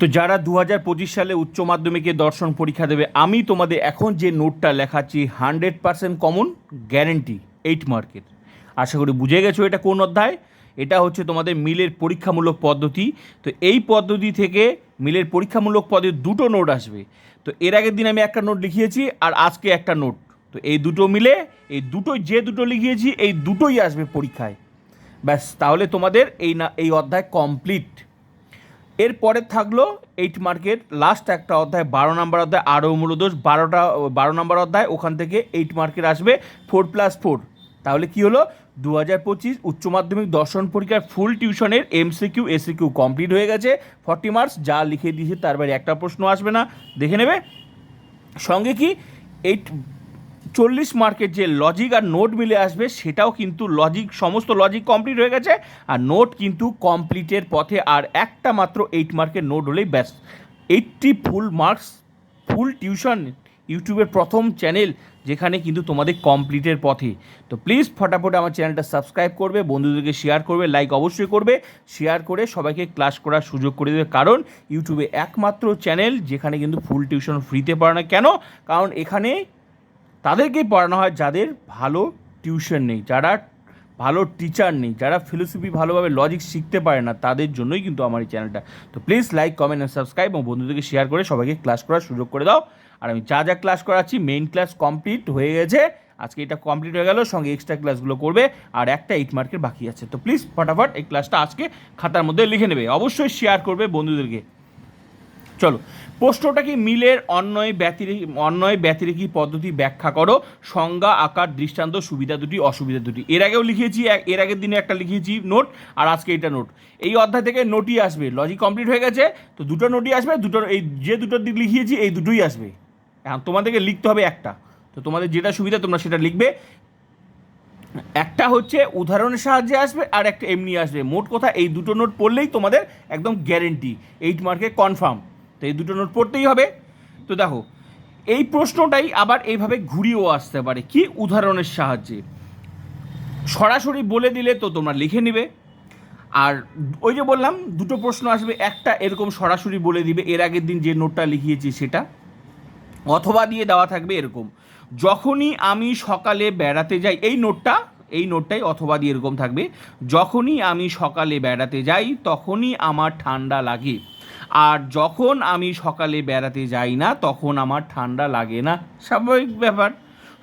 তো যারা দু হাজার পঁচিশ সালে উচ্চ মাধ্যমিকে দর্শন পরীক্ষা দেবে, আমি তোমাদের এখন যে নোটটা লেখাচ্ছি, hundred percent common guarantee, eight মার্কের। আশা করি বুঝে গেছো এটা কোন অধ্যায়? এটা হচ্ছে তোমাদের মিলের পরীক্ষামূলক পদ্ধতি। তো এই পদ্ধতি থেকে মিলের পরীক্ষামূলক পদে দুটো নোট আসবে। তো এর আগের দিন আমি একটা নোট লিখিয়েছি আর আজকে একটা নোট। তো এই দুটো মিলে, এই দুটো যে দুটো লিখিয়েছি, এই দুটোই আসবে পরীক্ষায়। ব্যাস, তাহলে তোমাদের এই না, এই অধ্যায় কমপ্লিট। এরপরে থাকল এইট মার্কের লাস্ট একটা অধ্যায়, বারো নম্বর অধ্যায়, আরও মূলদোষ, বারোটা, বারো নম্বর অধ্যায়, ওখান থেকে এইট মার্কের আসবে ফোর প্লাস ফোর তাহলে কি হলো? দু হাজার পঁচিশ উচ্চ মাধ্যমিক দর্শন পরীক্ষার ফুল টিউশনের এমসিকিউ এসিকিউ কমপ্লিট হয়ে গেছে ফর্টি মার্কস যা লিখে দিয়েছে তার বাইরে একটা প্রশ্ন আসবে না। দেখে নেবে? সঙ্গে কি? এইট চল্লিশ মার্কের যে লজিক আর নোট মিলে আসবে, সেটাও কিন্তু লজিক সমস্ত লজিক কমপ্লিট হয়ে গেছে। আর নোট কিন্তু কমপ্লিটের পথে আর একটা মাত্র এইট মার্কের নোট হলেই ব্যাস। Eighty full marks full tuition ইউটিউবের প্রথম চ্যানেল যেখানে কিন্তু তোমাদের কমপ্লিটের পথে। তো প্লিজ ফটাফট আমার চ্যানেলটা সাবস্ক্রাইব করবে, বন্ধুদেরকে শেয়ার করবে লাইক অবশ্যই করবে। শেয়ার করে সবাইকে ক্লাস করার সুযোগ করে দেবে। কারণ ইউটিউবে একমাত্র চ্যানেল যেখানে কিন্তু ফুল টিউশন ফ্রিতে পড়ানো কেন? কারণ এখানে তাদেরকেই পড়ানো হয় যাদের ভালো টিউশন নেই, যারা ভালো টিচার নেই, যারা ফিলোসফি ভালোভাবে লজিক শিখতে পারে না, তাদের জন্যই কিন্তু আমার এই চ্যানেলটা তো please like comment and subscribe এবং বন্ধুদেরকে শেয়ার করে সবাইকে ক্লাস করার সুযোগ করে দাও। আর আমি যা যা ক্লাস করাচ্ছি মেইন ক্লাস কমপ্লিট হয়ে গেছে। আজকে এটা কমপ্লিট হয়ে গেল, সঙ্গে এক্সট্রা ক্লাসগুলো করবে। আর একটা এইট মার্কের বাকি আছে। তো প্লিজ ফটাফট এই ক্লাসটা আজকে খাতার মধ্যে লিখে নেবে। অবশ্যই শেয়ার করবে বন্ধুদেরকে। চলো, প্রশ্নটা কি মিলের অন্যয় ব্যতিরেকি অন্যয় ব্যতিরেকি পদ্ধতি ব্যাখ্যা করো? সংজ্ঞা, আকার, দৃষ্টান্ত, সুবিধা দুটি, অসুবিধা দুটি। এর আগেও লিখিয়েছি এর আগের দিনে একটা লিখিয়েছি নোট, আর আজকে এটা নোট। এই অধ্যায় থেকে নোটই আসবে লজিক কমপ্লিট হয়ে গেছে, তো দুটো নোটই আসবে, দুটো, এই যে দুটো দিক লিখিয়েছি, এই দুটোই আসবে। এখন তোমাদেরকে লিখতে হবে একটা, তো তোমাদের যেটা সুবিধা তোমরা সেটা লিখবে। একটা হচ্ছে উদাহরণের সাহায্যে আসবে, আর একটা এমনি আসবে। মোট কথা এই দুটো নোট পড়লেই তোমাদের একদম গ্যারেন্টি এইট মার্কে কনফার্ম তো এই দুটো নোট পড়তেই হবে। তো দেখো, এই প্রশ্নটাই আবার এইভাবে ঘুরিয়েও আসতে পারে। কি উদাহরণের সাহায্যে? সরাসরি বলে দিলে তো তোমরা লিখে নিবে। আর ওই যে বললাম, দুটো প্রশ্ন আসবে, একটা এরকম সরাসরি বলে দিবে, এর আগের দিন যে নোটটা লিখিয়েছি সেটা। অথবা দিয়ে দেওয়া থাকবে এরকম, যখনই আমি সকালে বেড়াতে যাই, এই নোটটা, এই নোটটাই অথবা দিয়ে এরকম থাকবে, যখনই আমি সকালে বেড়াতে যাই, তখনই আমার ঠান্ডা লাগে। আর যখন আমি সকালে বেড়াতে যাই না, তখন আমার ঠান্ডা লাগে না। স্বাভাবিক ব্যাপার।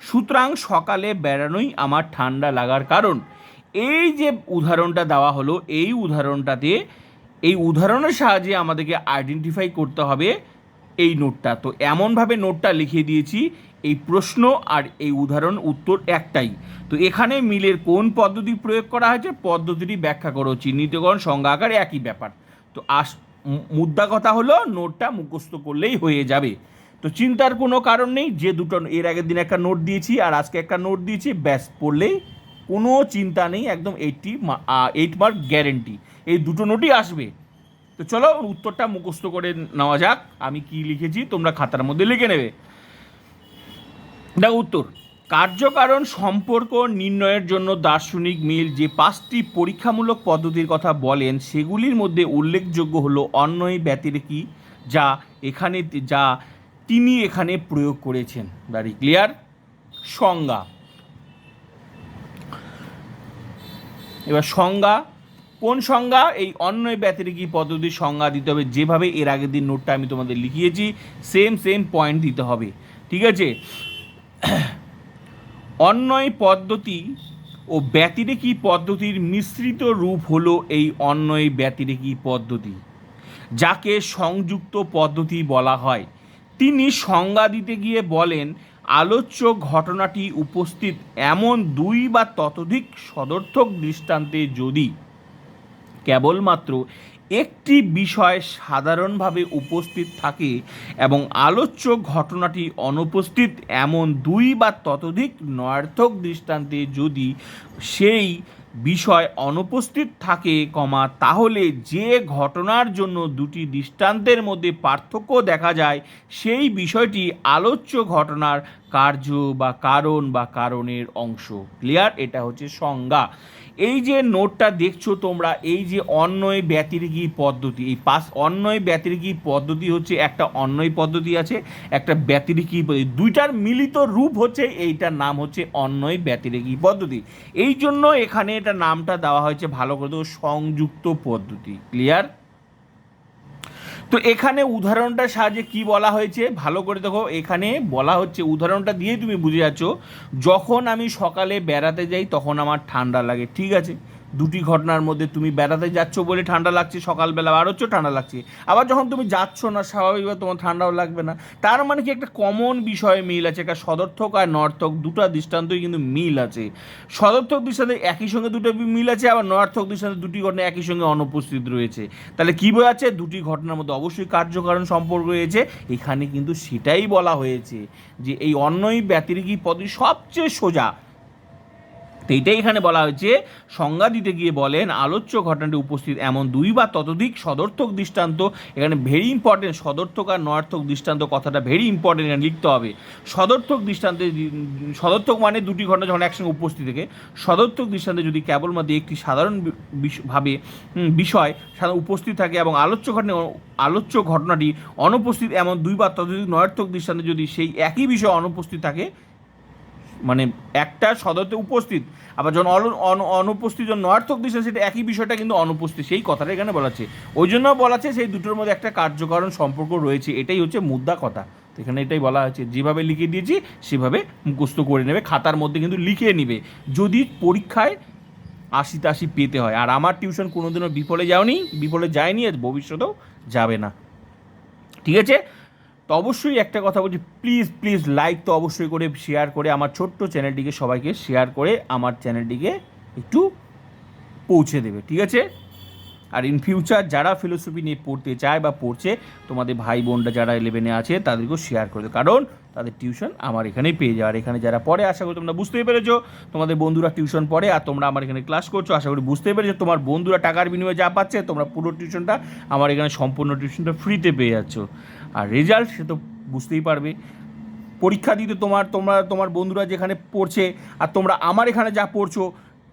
সুতরাং সকালে বেড়ানোই আমার ঠান্ডা লাগার কারণ। এই যে উদাহরণটা দেওয়া হলো, এই উদাহরণটাতে, এই উদাহরণের সাহায্যে আমাদেরকে আইডেন্টিফাই করতে হবে এই নোটটা। তো এমনভাবে নোটটা লিখে দিয়েছি, এই প্রশ্ন আর এই উদাহরণ উত্তর একটাই। তো এখানে মিলের কোন পদ্ধতি প্রয়োগ করা হয়েছে? পদ্ধতিটি ব্যাখ্যা করো। চিহ্নিতকরণ সংজ্ঞা আকারে একই ব্যাপার। তো আস মুদ্রা কথা হলো নোটটা মুখস্থ করলেই হয়ে যাবে। তো চিন্তার কোনো কারণ নেই, যে দুটো এর আগের দিন একটা নোট দিয়েছি আর আজকে একটা নোট দিয়েছি, ব্যাস, পড়লেই কোনো চিন্তা নেই, একদম এইটটি এইট মার্ক গ্যারেন্টি এই দুটো নোটই আসবে। তো চলো, উত্তরটা মুখস্থ করে নেওয়া যাক, আমি কি লিখেছি, তোমরা খাতার মধ্যে লিখে নেবে। দেখো উত্তর। কার্যকারণ, সম্পর্ক নির্ণয়ের জন্য দার্শনিক মিল যে পাঁচটি পরীক্ষামূলক পদ্ধতির কথা বলেন, সেগুলির মধ্যে উল্লেখযোগ্য হলো অন্যয় ব্যতিরেকি, যা এখানে, যা তিনি এখানে প্রয়োগ করেছেন। ভ্যারি ক্লিয়ার সংজ্ঞা। এবার সংজ্ঞা, কোন সংজ্ঞা? এই অন্যয় ব্যতিরেকি পদ্ধতির সংজ্ঞা দিতে হবে। যেভাবে এর আগের দিন নোটটা আমি তোমাদের লিখিয়েছি সেম সেম পয়েন্ট দিতে হবে। ঠিক আছে? অন্যয় পদ্ধতি ও ব্যতিরেকি পদ্ধতির মিশ্রিত রূপ হলো এই অন্যয় ব্যতিরেকি পদ্ধতি, যাকে সংযুক্ত পদ্ধতি বলা হয়। তিনি সংজ্ঞা দিতে গিয়ে বলেন, আলোচ্য ঘটনাটি উপস্থিত এমন দুই বা ততোধিক সদর্থক দৃষ্টান্তে যদি কেবলমাত্র একটি বিষয় সাধারণভাবে উপস্থিত থাকে এবং আলোচ্য ঘটনাটি অনুপস্থিত এমন দুই বা ততোধিক নয়ার্থক দৃষ্টান্তে যদি সেই বিষয় অনুপস্থিত থাকে, কমা, তাহলে যে ঘটনার জন্য দুটি দৃষ্টান্তের মধ্যে পার্থক্য দেখা যায়, সেই বিষয়টি আলোচ্য ঘটনার কার্য বা কারণ বা কারণের অংশ। ক্লিয়ার? এটা হচ্ছে সংজ্ঞা। এই যে নোটটা দেখছ তোমরা, এই যে অন্যয় ব্যতিরিকী পদ্ধতি, এই পাস অন্যয় ব্যতিরিকী পদ্ধতি হচ্ছে একটা অন্যয় পদ্ধতি আছে, একটা ব্যতিরিকী পদ্ধতি। দুইটার মিলিত রূপ হচ্ছে এইটার নাম হচ্ছে অন্যয় ব্যতিরিকী পদ্ধতি। এই জন্য এখানে এটা নামটা দেওয়া হয়েছে ভালো করে সংযুক্ত পদ্ধতি ক্লিয়ার তো এখানে উদাহরণটার সাহায্যে কি বলা হয়েছে? ভালো করে দেখো, এখানে বলা হচ্ছে, উদাহরণটা দিয়ে তুমি বুঝে যাচ্ছ, যখন আমি সকালে বেড়াতে যাই, তখন আমার ঠান্ডা লাগে, ঠিক আছে? দুটি ঘটনার মধ্যে তুমি বেড়াতে যাচ্ছ বলে ঠান্ডা লাগছে, সকালবেলা হচ্ছে ঠান্ডা লাগছে। আবার যখন তুমি যাচ্ছ না, স্বাভাবিকভাবে তোমার ঠান্ডাও লাগবে না। তার মানে কি একটা কমন বিষয়ে মিল আছে, একটা সদর্থক আর নর্থক দুটো দৃষ্টান্তই কিন্তু মিল আছে। সদর্থক দৃষ্টান্তে একই সঙ্গে দুটো মিল আছে, আবার নর্থক দৃষ্টান্তে দুটি ঘটনা একই সঙ্গে অনুপস্থিত রয়েছে। তাহলে কী বোঝাচ্ছে? দুটি ঘটনার মধ্যে অবশ্যই কার্যকারণ সম্পর্ক রয়েছে। এখানে কিন্তু সেটাই বলা হয়েছে যে এই অন্যই ব্যতিরিকী পদই সবচেয়ে সোজা। তো এটাই এখানে বলা হয়েছে। সংজ্ঞা দিতে গিয়ে বলেন, আলোচ্য ঘটনাটি উপস্থিত এমন দুই বা ততোধিক সদর্থক দৃষ্টান্ত। এখানে ভেরি ইম্পর্টেন্ট সদর্থক আর নয়ার্থক দৃষ্টান্ত কথাটা ভেরি ইম্পর্টেন্ট এখানে লিখতে হবে। সদর্থক দৃষ্টান্তে সদর্থক মানে দুটি ঘটনা যখন একসঙ্গে উপস্থিত থেকে। সদর্থক দৃষ্টান্তে যদি কেবলমাত্র একটি সাধারণ ভাবে বিষয় সাধারণ উপস্থিত থাকে এবং আলোচ্য ঘটনা, আলোচ্য ঘটনাটি অনুপস্থিত এমন দুই বা ততোধিক নয়ার্থক দৃষ্টান্তে যদি সেই একই বিষয় অনুপস্থিত থাকে মানে একটা সদতে উপস্থিত, আবার যখন অনুপস্থিত, যখন নয়ার্থক দৃশ্য সেটা একই বিষয়টা কিন্তু অনুপস্থিত, সেই কথাটা এখানে বলাচ্ছে ওই জন্য বলা আছে সেই দুটোর মধ্যে একটা কার্যকরণ সম্পর্ক রয়েছে, এটাই হচ্ছে মুদ্রা কথা। এখানে এটাই বলা হয়েছে যেভাবে লিখে দিয়েছি, সেভাবে মুখস্থ করে নেবে, খাতার মধ্যে কিন্তু লিখে নেবে। যদি পরীক্ষায় আশি তাশি পেতে হয়, আর আমার টিউশন কোনোদিনও বিফলে যাওনি, বিফলে যায়নি আর ভবিষ্যতেও যাবে না। ঠিক আছে? তো অবশ্যই একটা কথা বলছি প্লিজ প্লিজ লাইক তো অবশ্যই করে শেয়ার করে আমার ছোট্ট চ্যানেলটিকে সবাইকে শেয়ার করে আমার চ্যানেলটিকে একটু পৌঁছে দেবে, ঠিক আছে? আর ইন ফিউচার যারা ফিলোসফি নিয়ে পড়তে চায় বা পড়ছে, তোমাদের ভাই বোনরা যারা ইলেভেনে আছে, তাদেরকেও শেয়ার করে দেবে কারণ তাদের টিউশন আমার এখানেই পেয়ে যাওয়ার এখানে যারা পড়ে, আশা করি তোমরা বুঝতেই পেরেছ, তোমাদের বন্ধুরা টিউশন পড়ে আর তোমরা আমার এখানে ক্লাস করছ, আশা করি বুঝতেই পেরেছ, তোমার বন্ধুরা টাকার বিনিময়ে যা পাচ্ছে, তোমরা পুরো টিউশনটা আমার এখানে সম্পূর্ণ টিউশনটা ফ্রিতে পেয়ে যাচ্ছ। আর রেজাল্ট সে তো বুঝতেই পারবে। পরীক্ষা দিতে তোমার, তোমরা, তোমার বন্ধুরা যেখানে পড়ছে আর তোমরা আমার এখানে যা পড়ছো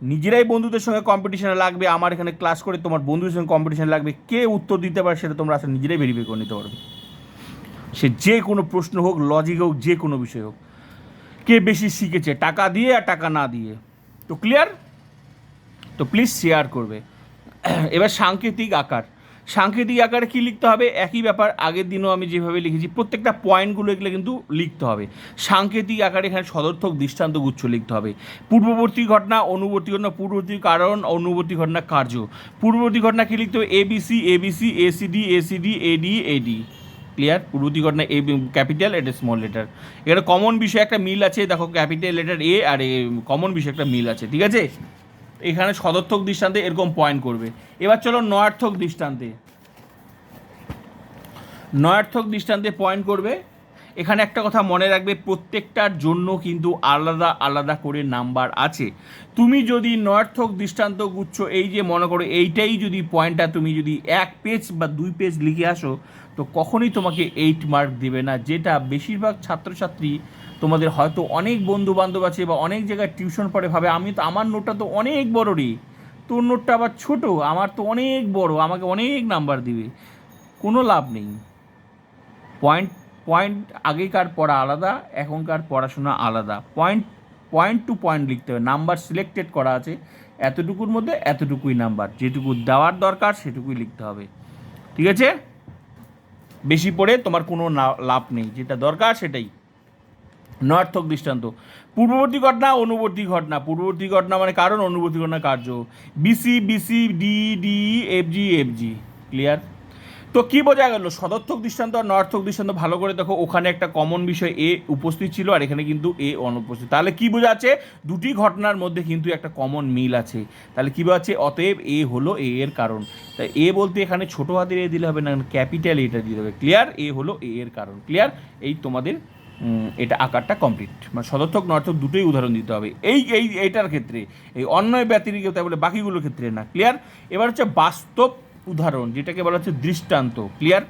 নিজেরাই বন্ধুদের সঙ্গে কম্পিটিশনে লাগবে, আমার এখানে ক্লাস করে তোমার বন্ধুদের সঙ্গে কম্পিটিশন লাগবে, কে উত্তর দিতে পারে সেটা তোমরা আসলে নিজেরাই ভেরিফাই করে নিতে পারবে। সে যে কোনো প্রশ্ন হোক লজিক হোক, যে কোনো বিষয় হোক, কে বেশি শিখেছে, টাকা দিয়ে আর টাকা না দিয়ে। তো ক্লিয়ার তো প্লিজ শেয়ার করবে। এবার সাংকেতিক আকার। সাংকেতিক আকারে কী লিখতে হবে? একই ব্যাপার, আগের দিনও আমি যেভাবে লিখেছি, প্রত্যেকটা পয়েন্টগুলো এগুলো কিন্তু লিখতে হবে। সাংকেতিক আকারে এখানে সদর্থক দৃষ্টান্ত গুচ্ছ লিখতে হবে। পূর্ববর্তী ঘটনা, অনুবর্তী ঘটনা, পূর্ববর্তী কারণ, অনুবর্তী ঘটনা, কার্য। পূর্ববর্তী ঘটনা কী লিখতে হবে? A B C A B C A C D A C D A D A D clear পূর্ববর্তী ঘটনা এ ক্যাপিটাল এটা স্মল লেটার এখানে কমন বিষয় একটা মিল আছে, দেখো ক্যাপিটাল লেটার এ আর এ কমন বিষয় একটা মিল আছে, ঠিক আছে? এখানে সদর্থক দৃষ্টান্তে এরকম পয়েন্ট করবে। এবার চলো নয়ার্থক দৃষ্টান্তে। নয়ার্থক দৃষ্টান্তে পয়েন্ট করবে। এখানে একটা কথা মনে রাখবে, প্রত্যেকটার জন্য কিন্তু আলাদা আলাদা করে নাম্বার আছে। তুমি যদি নয়ার্থক দৃষ্টান্ত গুচ্ছ, এই যে মনে করো এইটাই যদি পয়েন্টটা তুমি যদি এক পেজ বা দুই পেজ লিখে আসো, তো কখনোই তোমাকে এইট মার্ক দেবে না। যেটা বেশিরভাগ ছাত্রছাত্রী তোমাদের হয়তো অনেক বন্ধু বান্ধব আছে বা অনেক জায়গায় টিউশন পড়ে, ভাবে আমি তো, আমার নোটটা তো অনেক বড় রে তোর নোটটা আবার ছোট, আমার তো অনেক বড়, আমাকে অনেক নাম্বার দিবে। কোনো লাভ নেই। পয়েন্ট পয়েন্ট আগেকার পড়া আলাদা, এখনকার পড়াশোনা আলাদা। পয়েন্ট পয়েন্ট টু পয়েন্ট লিখতে হবে। নাম্বার সিলেক্টেড করা আছে। এতটুকুর মধ্যে এতটুকুই নাম্বার যেটুকু দেওয়ার দরকার, সেটুকুই লিখতে হবে। ঠিক আছে? বেশি পড়ে তোমার কোনো লাভ নেই। যেটা দরকার, সেটাই। নয়ার্থক দৃষ্টান্ত। পূর্ববর্তী ঘটনা, অনুবর্তী ঘটনা। পূর্ববর্তী ঘটনা মানে কারণ, অনুবর্তী ঘটনা কার্য। B C B C D D F G F G clear তো কি বোঝা গেল? সদর্থক দৃষ্টান্ত আর নয়ার্থক দৃষ্টান্ত ভালো করে দেখো, ওখানে একটা কমন বিষয় এ উপস্থিত ছিল আর এখানে কিন্তু এ অনুপস্থিত। তাহলে কি বোঝা যাচ্ছে দুটি ঘটনার মধ্যে কিন্তু একটা কমন মিল আছে। তাহলে কী বোঝাচ্ছে? অতএব এ হলো এ এর কারণ। তাই এ বলতে এখানে ছোটো হাতের এ দিলে হবে না, ক্যাপিটাল এটা দিতে হবে। ক্লিয়ার এ হলো এ এর কারণ। ক্লিয়ার এই তোমাদের এটা আকারটা কমপ্লিট মানে সদর্থক, নর্থক দুটোই উদাহরণ দিতে হবে। এই এই, এইটার ক্ষেত্রে, এই অন্যয় ব্যতিরিক্ত বলে বাকিগুলোর ক্ষেত্রে না ক্লিয়ার এবার হচ্ছে বাস্তব উদাহরণ, যেটাকে বলা হচ্ছে দৃষ্টান্ত ক্লিয়ার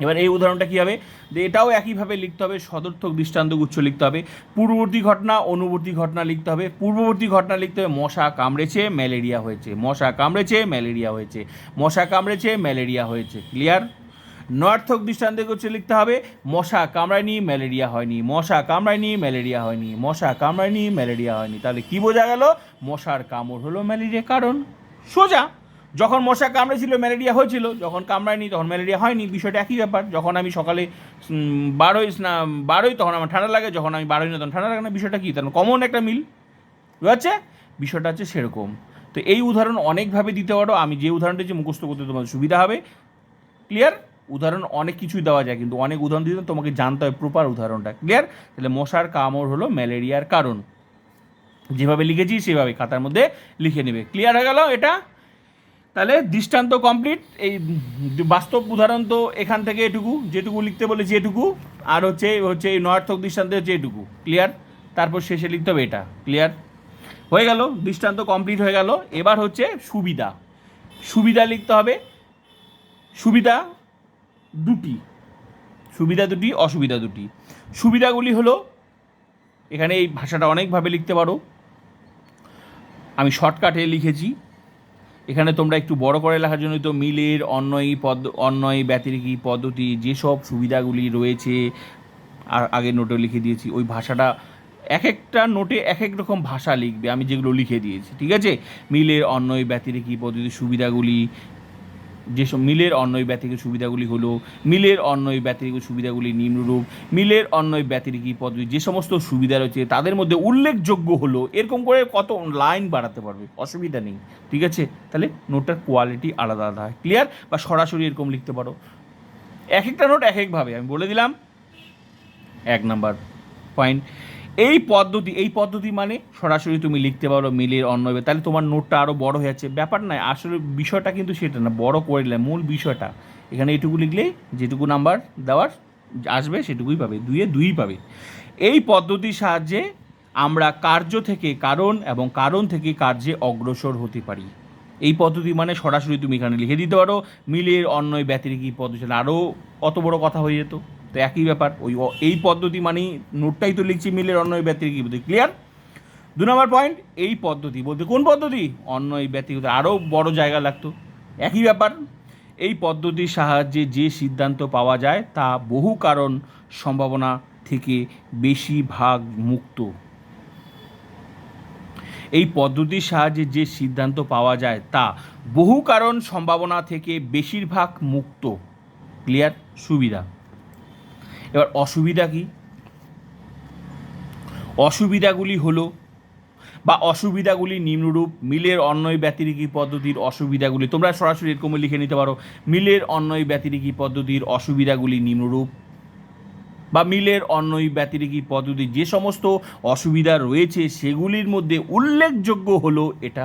এবার এই উদাহরণটা কী হবে? যে এটাও একইভাবে লিখতে হবে, সদর্থক দৃষ্টান্ত গুচ্ছ লিখতে হবে, পূর্ববর্তী ঘটনা, অনুবর্তী ঘটনা লিখতে হবে, পূর্ববর্তী ঘটনা লিখতে হবে, মশা কামড়েছে, ম্যালেরিয়া হয়েছে, মশা কামড়েছে, ম্যালেরিয়া হয়েছে, মশা কামড়েছে, ম্যালেরিয়া হয়েছে ক্লিয়ার নয়ার্থক দৃষ্টান্তে গুচ্ছ লিখতে হবে। মশা কামড়ায়নি, ম্যালেরিয়া হয়নি। মশা কামড়ায়নি, ম্যালেরিয়া হয়নি। মশা কামড়ায়নি, ম্যালেরিয়া হয়নি। তাহলে কি বোঝা গেল? মশার কামড় হলো ম্যালেরিয়া কারণ। সোজা, যখন মশা কামড়েছিল, ম্যালেরিয়া হয়েছিল, যখন কামড়ায়নি, তখন ম্যালেরিয়া হয়নি। বিষয়টা একই ব্যাপার। যখন আমি সকালে বারোই স্না, বারোই তখন আমার ঠান্ডা লাগে, যখন আমি বারোই না তখন ঠান্ডা লাগে না, বিষয়টা কী? তখন কমন একটা মিল। বুঝাচ্ছে বিষয়টা হচ্ছে সেরকম। তো এই উদাহরণ অনেকভাবে দিতে পারো। আমি যে উদাহরণটা যে মুখস্থ করতে তোমার সুবিধা হবে। ক্লিয়ার উদাহরণ অনেক কিছুই দেওয়া যায়, কিন্তু অনেক উদাহরণ দিতে তোমাকে জানতে হবে প্রপার উদাহরণটা। ক্লিয়ার তাহলে মশার কামড় হলো ম্যালেরিয়ার কারণ। যেভাবে লিখেছি, সেভাবে খাতার মধ্যে লিখে নেবে। ক্লিয়ার হয়ে গেল এটা? তাহলে দৃষ্টান্ত কমপ্লিট এই বাস্তব উদাহরণ তো এখান থেকে এটুকু, যেটুকু লিখতে বলেছি এটুকু। আর হচ্ছে হচ্ছে এই নয়ার্থক দৃষ্টান্তে হচ্ছে এটুকু। ক্লিয়ার তারপর শেষে লিখতে হবে এটা। ক্লিয়ার হয়ে গেল, দৃষ্টান্ত কমপ্লিট হয়ে গেল। এবার হচ্ছে সুবিধা। সুবিধা লিখতে হবে। সুবিধা দুটি। সুবিধা দুটি, অসুবিধা দুটি। সুবিধাগুলি হলো, এখানে এই ভাষাটা অনেকভাবে লিখতে পারো। আমি শর্টকাটে লিখেছি। এখানে তোমরা একটু বড় করে লেখার জন্য তো মিলের অন্যয় পদ অন্যয় ব্যতিরিকী পদ্ধতি, যেসব সুবিধাগুলি রয়েছে, আর আগে নোটে লিখে দিয়েছি, ওই ভাষাটা এক একটা নোটে এক এক রকম ভাষা লিখবে, আমি যেগুলো লিখে দিয়েছি, ঠিক আছে? মিলের অন্যয় ব্যতিরিকী পদ্ধতির সুবিধাগুলি যেসব মিলের অন্যয় ব্যতিরিক সুবিধাগুলি হলো, মিলের অন্যয় ব্যতিরিক সুবিধাগুলি নিম্নরূপ, মিলের অন্যয় ব্যতিরিকী পদ্ধতি, যে সমস্ত সুবিধা রয়েছে তাদের মধ্যে উল্লেখযোগ্য হলো, এরকম করে কত লাইন বাড়াতে পারবে, অসুবিধা নেই, ঠিক আছে? তাহলে নোটটার কোয়ালিটি আলাদা আলাদা হয় ক্লিয়ার বা সরাসরি এরকম লিখতে পারো। এক একটা নোট এক একভাবে আমি বলে দিলাম, এক নাম্বার পয়েন্ট এই পদ্ধতি এই পদ্ধতি মানে সরাসরি তুমি লিখতে পারো মিলের অন্য তাহলে তোমার নোটটা আরও বড় হয়ে যাচ্ছে। ব্যাপার নয়, আসলে বিষয়টা কিন্তু সেটা না, বড় করে দিলে মূল বিষয়টা। এখানে এটুকু লিখলেই যেটুকু নাম্বার দেওয়ার আসবে সেটুকুই পাবে, দুইয়ে দুই পাবে। এই পদ্ধতির সাহায্যে আমরা কার্য থেকে কারণ এবং কারণ থেকে কার্যে অগ্রসর হতে পারি। এই পদ্ধতি মানে সরাসরি তুমি এখানে লিখে দিতে পারো, মিলের অন্যয় ব্যতিরিকী পদ্ধতি আরও অত বড় কথা হয়ে যেত। তো একই ব্যাপার, ওই এই পদ্ধতি মানেই নোটটাই তো লিখছি মিলের ব্যতিরিকী পদ্ধতি ক্লিয়ার দু নম্বর পয়েন্ট এই পদ্ধতি, বলতে কোন পদ্ধতি? অন্যয় ব্যতিরিক আরও বড় জায়গা লাগতো। একই ব্যাপার, এই পদ্ধতির সাহায্যে যে সিদ্ধান্ত পাওয়া যায় তা বহু কারণ সম্ভাবনা থেকে বেশিরভাগ মুক্ত। এই পদ্ধতির সাহায্যে যে সিদ্ধান্ত পাওয়া যায় তা বহু কারণ সম্ভাবনা থেকে বেশিরভাগ মুক্ত। ক্লিয়ার সুবিধা। এবার অসুবিধা কি? অসুবিধাগুলি হলো বা অসুবিধাগুলি নিম্নরূপ, মিলের অন্যয় ব্যতিরিকী পদ্ধতির অসুবিধাগুলি, তোমরা সরাসরি এরকম লিখে নিতে পারো, মিলের অন্যয় ব্যতিরিকী পদ্ধতির অসুবিধাগুলি নিম্নরূপ বা মিলের অন্যয় ব্যতিরিকী পদ্ধতি যে সমস্ত অসুবিধা রয়েছে সেগুলির মধ্যে উল্লেখযোগ্য হলো এটা।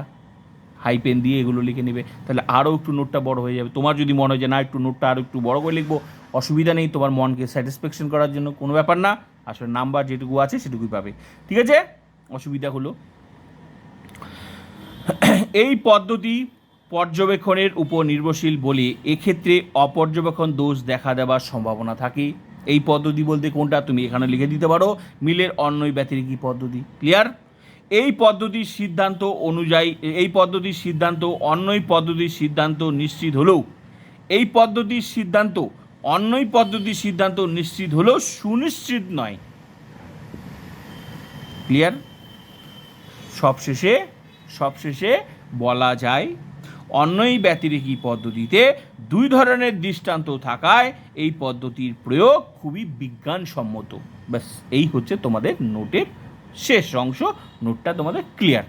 হাইপেন দিয়ে এগুলো লিখে নেবে, তাহলে আরও একটু নোটটা বড় হয়ে যাবে। তোমার যদি মনে হয় যে না, একটু নোটটা আরও একটু বড় করে লিখব অসুবিধা নেই তোমার মনকে স্যাটিসফ্যাকশন করার জন্য, কোনো ব্যাপার না। আসলে নাম্বার যেটুকু আছে সেটুকুই পাবে। ঠিক আছে? অসুবিধা হলো। এই পদ্ধতি পর্যবেক্ষণের উপর নির্ভরশীল বলে এক্ষেত্রে অপর্যবেক্ষণ দোষ দেখা দেওয়ার সম্ভাবনা থাকে। এই পদ্ধতি বলতে কোনটা তুমি এখানে লিখে দিতে পারো। মিলের অন্যই ব্যতিরিকী পদ্ধতি। ক্লিয়ার এই পদ্ধতির সিদ্ধান্ত অনুযায়ী, এই পদ্ধতির সিদ্ধান্ত অন্যই পদ্ধতির সিদ্ধান্ত নিশ্চিত হলেও, এই পদ্ধতির সিদ্ধান্ত অন্যই পদ্ধতির সিদ্ধান্ত নিশ্চিত হলেও সুনিশ্চিত নয়। ক্লিয়ার সবশেষে সবশেষে বলা যায়, অন্যই ব্যতিরেকী পদ্ধতিতে দুই ধরনের দৃষ্টান্ত থাকায় এই পদ্ধতির প্রয়োগ খুবই বিজ্ঞানসম্মত। ব্যাস, এই হচ্ছে তোমাদের নোটের শেষ অংশ। নোটটা তোমাদের ক্লিয়ার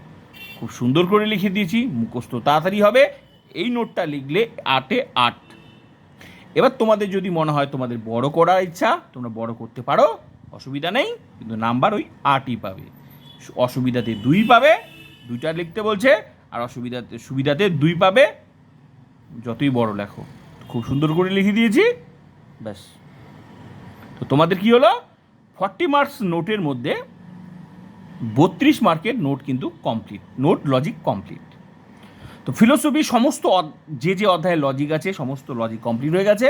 খুব সুন্দর করে লিখে দিয়েছি, মুখস্থ তাড়াতাড়ি হবে। এই নোটটা লিখলে আটে আট এবার তোমাদের যদি মনে হয় তোমাদের বড় করার ইচ্ছা, তোমরা বড় করতে পারো, অসুবিধা নেই, কিন্তু নাম্বার ওই আটই পাবে। অসুবিধাতে দুই পাবে, দুইটা লিখতে বলছে, আর অসুবিধাতে, সুবিধাতে দুই পাবে, যতই বড় লেখো। খুব সুন্দর করে লিখে দিয়েছি, ব্যাস। তো তোমাদের কি হলো? ফর্টি মার্কস নোটের মধ্যে বত্রিশ মার্কের নোট কিন্তু কমপ্লিট, নোট লজিক কমপ্লিট। তো ফিলোসফি সমস্ত যে যে অধ্যায়ে লজিক আছে, সমস্ত লজিক কমপ্লিট হয়ে গেছে।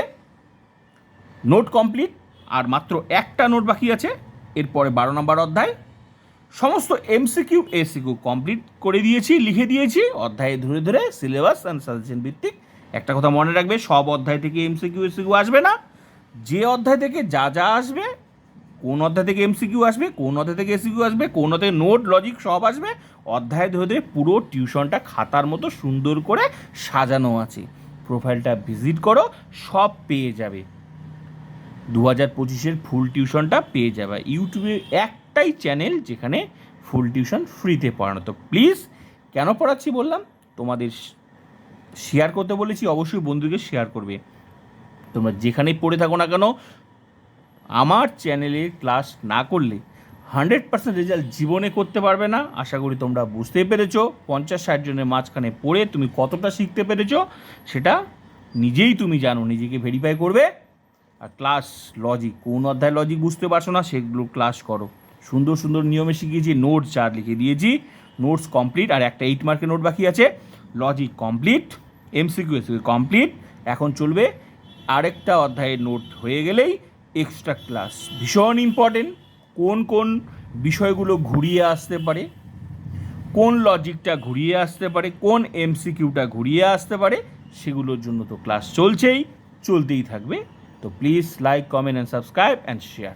নোট কমপ্লিট আর মাত্র একটা নোট বাকি আছে, এরপরে বারো নম্বর অধ্যায়। সমস্ত এমসিকিউ এসিকিউ কমপ্লিট করে দিয়েছি, লিখে দিয়েছি। অধ্যায়ে ধরে ধরে সিলেবাস অ্যান্ড সাজেশন ভিত্তিক। একটা কথা মনে রাখবে, সব অধ্যায় থেকে এমসিকিউ এসিকিউ আসবে না। যে অধ্যায় থেকে যা যা আসবে কোন অধ্যায় থেকে এমসিকিউ আসবে, কোন অধ্যায় থেকে এসিকিউ আসবে, কোন অধ্যায়ে নোট, লজিক সব আসবে, অধ্যায় ধরে ধরে পুরো টিউশনটা খাতার মতো সুন্দর করে সাজানো আছে। প্রোফাইলটা ভিজিট করো, সব পেয়ে যাবে। দু হাজার পঁচিশের ফুল টিউশনটা পেয়ে যাবে। ইউটিউবে একটাই চ্যানেল যেখানে ফুল টিউশন ফ্রিতে পড়ানো। তো প্লিজ, কেন পড়াচ্ছি বললাম? তোমাদের শেয়ার করতে বলেছি, অবশ্যই বন্ধুকে শেয়ার করবে। তোমরা যেখানেই পড়ে থাকো না কেন আমার চ্যানেলে ক্লাস না করলে হান্ড্রেড পার্সেন্ট রেজাল্ট জীবনে করতে পারবে না। আশা করি তোমরা বুঝতে পেরেছ। পঞ্চাশ ষাট জনের মাঝখানে পড়ে তুমি কতটা শিখতে পেরেছ, সেটা নিজেই তুমি জানো, নিজেকে ভেরিফাই করবে। আর ক্লাস লজিক কোন অধ্যায় লজিক বুঝতে পারছ না, সেগুলো ক্লাস করো। সুন্দর সুন্দর নিয়মে শিখিয়েছি নোট চার লিখে দিয়েছি নোটস কমপ্লিট আর একটা এইট মার্কের নোট বাকি আছে। লজিক কমপ্লিট এমসিকিউ কমপ্লিট এখন চলবে আরেকটা অধ্যায়ের নোট হয়ে গেলেই এক্সট্রা ক্লাস ভীষণ ইম্পর্টেন্ট কোন কোন বিষয়গুলো ঘুরিয়ে আসতে পারে, কোন লজিকটা ঘুরিয়ে আসতে পারে, কোন এমসিকিউটা ঘুরিয়ে আসতে পারে, সেগুলোর জন্য তো ক্লাস চলছেই, চলতেই থাকবে। তো please like comment and subscribe and share